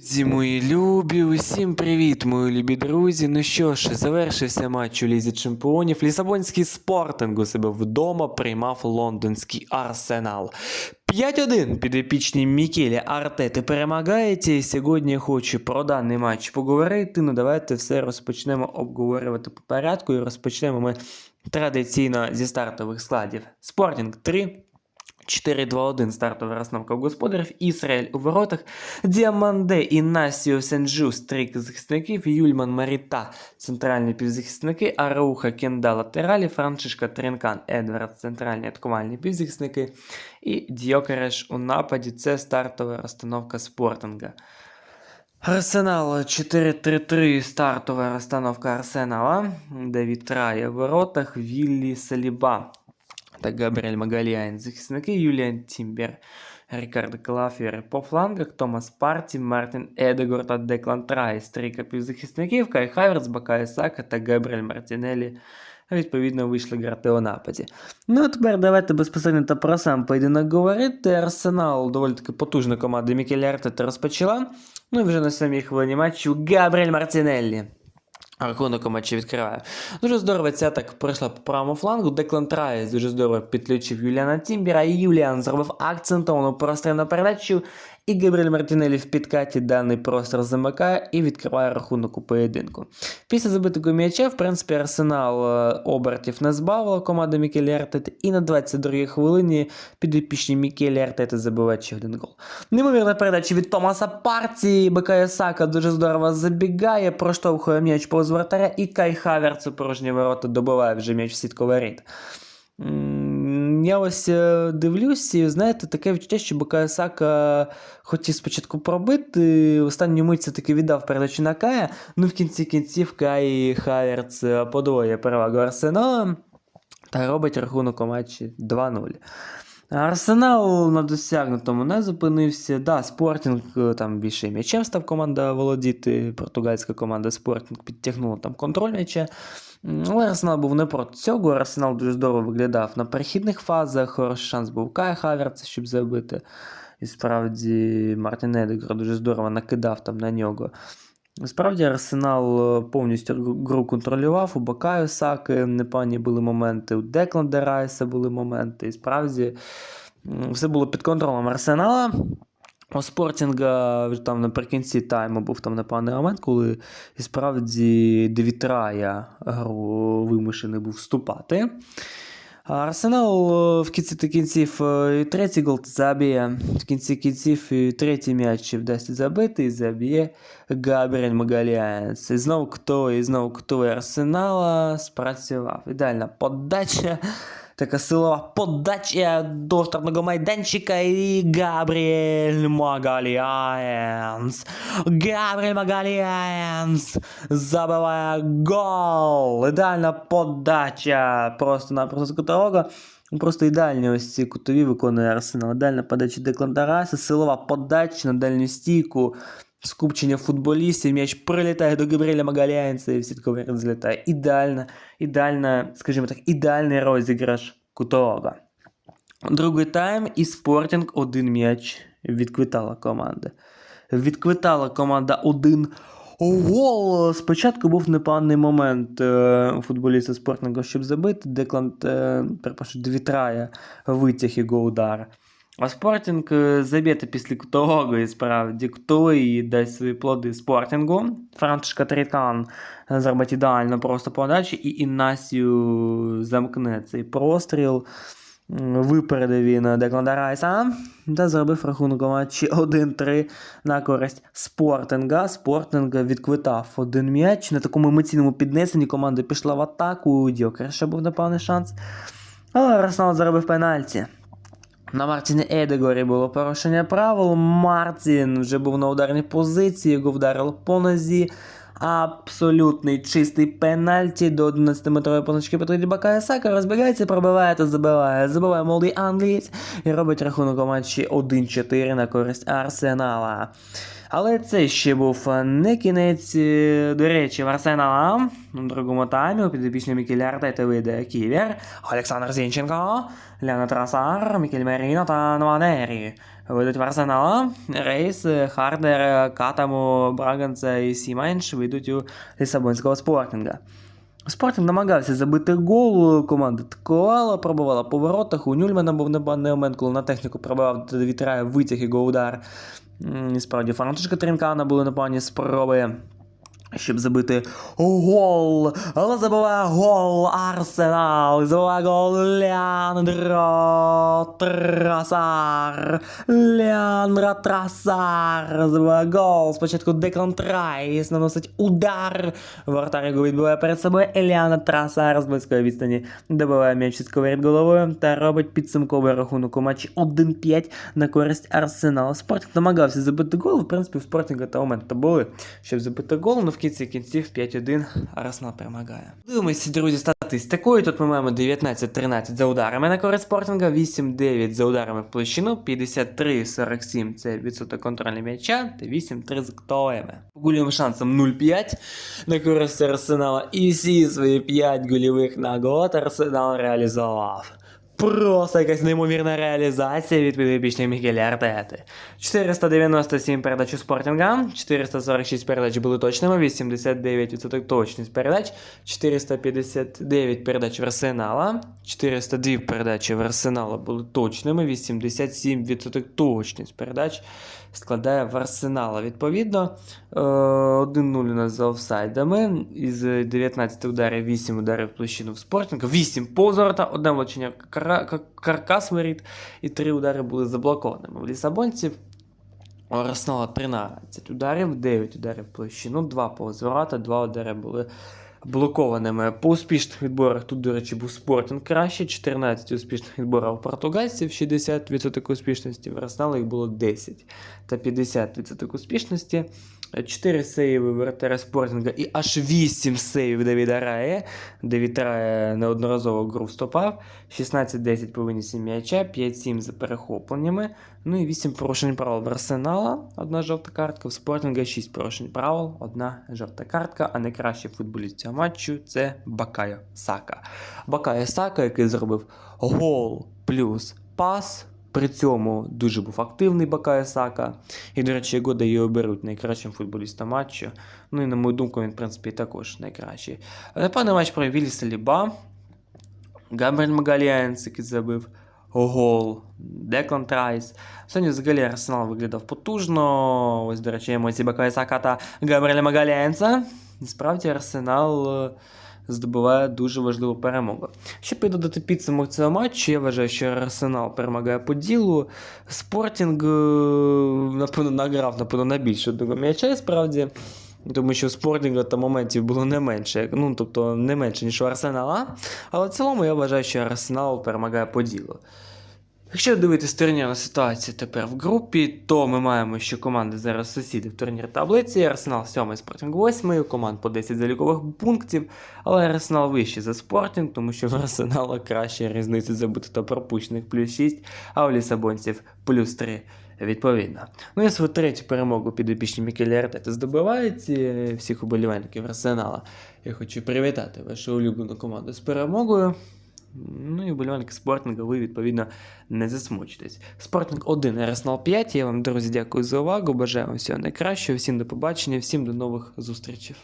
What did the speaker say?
Друзі, мої любі, усім привіт, мої любі друзі. Ну що ж, завершився матч у Лізі Чемпіонів. Лісабонський спортинг у себе вдома приймав лондонський арсенал. 5-1 підопічні Мікелі Артети перемагаєте. Сьогодні я хочу про даний матч поговорити. Ну давайте все розпочнемо обговорювати по порядку. І розпочнемо ми традиційно зі стартових складів. Спортінг 3. 4-2-1 стартова розстановка у господарів, Ісраїль у воротах, Діаманде, Інасіо Сенджу, стрік захисників, Юльман Маріта, центральні півзахисники, Арауха Кенда латералі, Франчишка Тренкан, Едвард, центральні атакувальні півзахисники і Дьокереш у нападі. Це стартова розстановка спортинга. Арсенал 4-3-3 стартова розстановка Арсенала. Давід Рая в воротах, Віллі Саліба та Габріель Магаліайн захисники, Юліан Тімбер, Рікардо Калафіри по флангах, Томас Парті, Мартін Едегор та Деклан Трайс, трійка півзахисників, Кай Хаверц, Бакай Сака та Габріель Мартінелі відповідно вийшли грати у нападі. Ну а тепер давайте безпосередньо та про сам поєдинок говорити. Арсенал доволі таки потужна команда Мікелі Артета розпочала. Ну і вже на самій хвилині матчу Габріель Мартінеллі. Рахунок у матчі відкриває. Дуже здорово ця так пройшла по правому флангу. Деклан Трайс дуже здорово підключив Юліана Тімбіра. І Юліан зробив акцентовану прострільну передачу. І Габріель Мартінелі в підкаті даний простір замикає і відкриває рахунок у поєдинку. Після забитого м'яча, в принципі, арсенал е, обертів не збавила команда Мікелі Артети. І на 22-й хвилині підопічні Мікелі Артети забивають ще один гол. Неймовірна передача від Томаса Парті. Бекая Сака дуже здорово забігає, проштовхує м'яч повз вратаря, і Кай Хаверц у порожні ворота добиває вже м'яч в сітковий рід. Я ось е, дивлюсь, і знаєте, таке відчуття, що Бакая Сака хотів спочатку пробити, останню мить все-таки віддав передачу на Кая, ну в кінці кінців Кай Хаверц е, подвоює перевагу Арсенала та робить рахунок у матчі 2-0. Арсенал на досягнутому не зупинився. Да, Спортінг е, там більше м'ячем став команда володіти. Португальська команда Спортінг підтягнула там контроль м'яча. Але Арсенал був не проти цього. Арсенал дуже здорово виглядав на перехідних фазах. Хороший шанс був у Кая Хаверца, щоб забити. І справді Мартін Едегор дуже здорово накидав там на нього. Справді Арсенал е, повністю гру- контролював, у Бакаю Саки непогані були моменти, у Декланда Райса були моменти. І справді все було під контролем Арсенала. У Спортінга там наприкінці тайму був там непоганий момент, коли і справді Девід Рая гру вимушений був вступати. А Арсенал е, в кінці кінців е, і третій гол заб'є. В кінці кінців і третій м'яч вдасться забити і заб'є Габріель Магаліанс. І знову хто, і знову хто Арсенала спрацював. Ідеальна подача. Така силова подача до штрафного майданчика і Габріель Магаліанс. Габріель Магаліанс забиває гол. Ідеальна подача. Просто напросто з кутового. Просто ідеальні ось ці кутові виконує Арсенал. Ідеальна подача Деклан Тараса, силова подача на дальню стійку. Скупчення футболістів, м'яч прилітає до Габріеля Магаліанса і в сітковий ряд злітає. Ідеальна, ідеальна, скажімо так, ідеальний розіграш кутового. Другий тайм і Спортінг один м'яч відквитала команда. Відквитала команда один гол. Спочатку був непоганий момент е, футболіста Спортінга, щоб забити. Деклан, е, перепрошую, Двітрая витяг його удар. А Спортінг е, заб'єте після того, і справді, хто і дасть свої плоди Спортінгу. Франчишка Трікан зробить ідеально просто подачі, і Інасію замкне цей простріл. Випередив він Декланда Райса та зробив рахунок матчі 1-3 на користь Спортинга. Спортинг відквитав один м'яч. На такому емоційному піднесенні команда пішла в атаку. У Дьокерша був непевний шанс. Але Арсенал заробив пенальті. На Мартіні Едегорі було порушення правил. Мартін вже був на ударній позиції, його вдарило по нозі. Абсолютний чистий пенальті до 11-метрової позначки Петро Бакая Сака розбігається, пробиває та забиває. Забиває молодий англієць і робить рахунок у матчі 1-4 на користь Арсенала. Але це ще був е, не кінець. е, До речі, в Арсенала у другому таймі у підопічні Мікелі Артети вийде Ківер, Олександр Зінченко, Леонид Трасар, Мікель Меріно та Нванері. вийдуть в Арсенала. Рейс, Хардер, Катаму, Браганца і Сімайнш вийдуть у Лісабонського спортинга. Спортинг намагався забити гол, команда атакувала, пробувала по воротах. У Нюльмана був небанний момент, коли на техніку пробивав Вітрає витяг і удар. І справді, Францишка Трінкана були непогані спроби. Щоб забити гол, але забиває гол Арсенал, забиває гол Леандро Трасар, Леандро Трасар, забиває гол, спочатку Деклан Трайс наносить удар, воротар його відбиває перед собою, Еліана Трасар з близької відстані добиває м'яч від головою та робить підсумковий рахунок у матчі 1-5 на користь Арсеналу. Спортинг намагався забити гол, в принципі, в Спортинга та моменти були, щоб забити гол, кінці кінців 5-1 Арсенал перемагає. Дивимося, друзі, статистикою. Тут ми маємо 19-13 за ударами на користь Спортинга, 8-9 за ударами в площину, 53-47 це відсоток контролю м'яча та 8-3 з ктоями. Гольовим шансом 0-5 на користь Арсенала. І всі свої 5 гольових нагод Арсенал реалізував. Просто якась неймовірна реалізація від підопічних Мігеля Артети. 497 передач у Спортінга, 446 передач були точними, 89% точність передач, 459 передач в Арсенала, 402 передачі в Арсенала були точними, 87% точність передач складає в Арсенала. Відповідно, е, 1-0 у нас за офсайдами. Із 19 ударів 8 ударів в площину в Спортінга, 8 повзорота, одне влучення кара- ка- каркас воріт і три удари були заблокованими. В Лісабонців у Арсенала 13 ударів, 9 ударів в площину, 2 повзворота, 2 удари були блокованими. По успішних відборах тут, до речі, був Спортінг краще, 14 успішних відборів португальців, 60% успішності, в Арсенала їх було 10 та 50% успішності. 4 сейви воротаря Спортінга і аж 8 сейвів Давіда Рає. Давід Рає неодноразово гру вступав. 16-10 по винісі м'яча, 5-7 за перехопленнями. Ну і 8 порушень правил в Арсенала, одна жовта картка, в Спортінга 6 порушень правил, одна жовта картка, а найкращий футболіст цього матчу це Бакайо Сака. Бакайо Сака, який зробив гол плюс пас. При цьому дуже був активний Бакайо Сака. І, до речі, Года його дає оберуть найкращим футболістом матчу. Ну і на мою думку, він, в принципі, також найкращий. Напевно, матч про Вілі Саліба. Габріель Магаліанс, який забив гол, Деклан Трайс. Сьогодні взагалі Арсенал виглядав потужно. Ось, до речі, емоції Бакая Сака та Габріеля Магаліанса. Насправді Арсенал е, здобуває дуже важливу перемогу. Щоб піддати підсумок цього матчу, я вважаю, що Арсенал перемагає по ділу. Спортінг, е, напевно, награв напевно, на більше одного м'яча, справді. Тому що Спортінга та моментів було не менше, ну тобто не менше, ніж у Арсенала. Але в цілому я вважаю, що Арсенал перемагає по ділу. Якщо дивитися турнірну ситуацію тепер в групі, то ми маємо, що команди зараз сусіди в турнір таблиці. Арсенал 7, Спортінг 8, у команд по 10 залікових пунктів, але Арсенал вищий за Спортінг, тому що в Арсенала краща різниця забитих та пропущених плюс 6, а у Лісабонців плюс 3 відповідно. Ну і свою третю перемогу підопічні Мікелі Артети здобувають всіх уболівальників Арсенала. Я хочу привітати вашу улюблену команду з перемогою. Ну і вболівальники спортинга, ви відповідно не засмучитесь. Спортинг 1, Арсенал 5. Я вам, друзі, дякую за увагу. Бажаю вам всього найкращого. Всім до побачення, всім до нових зустрічей.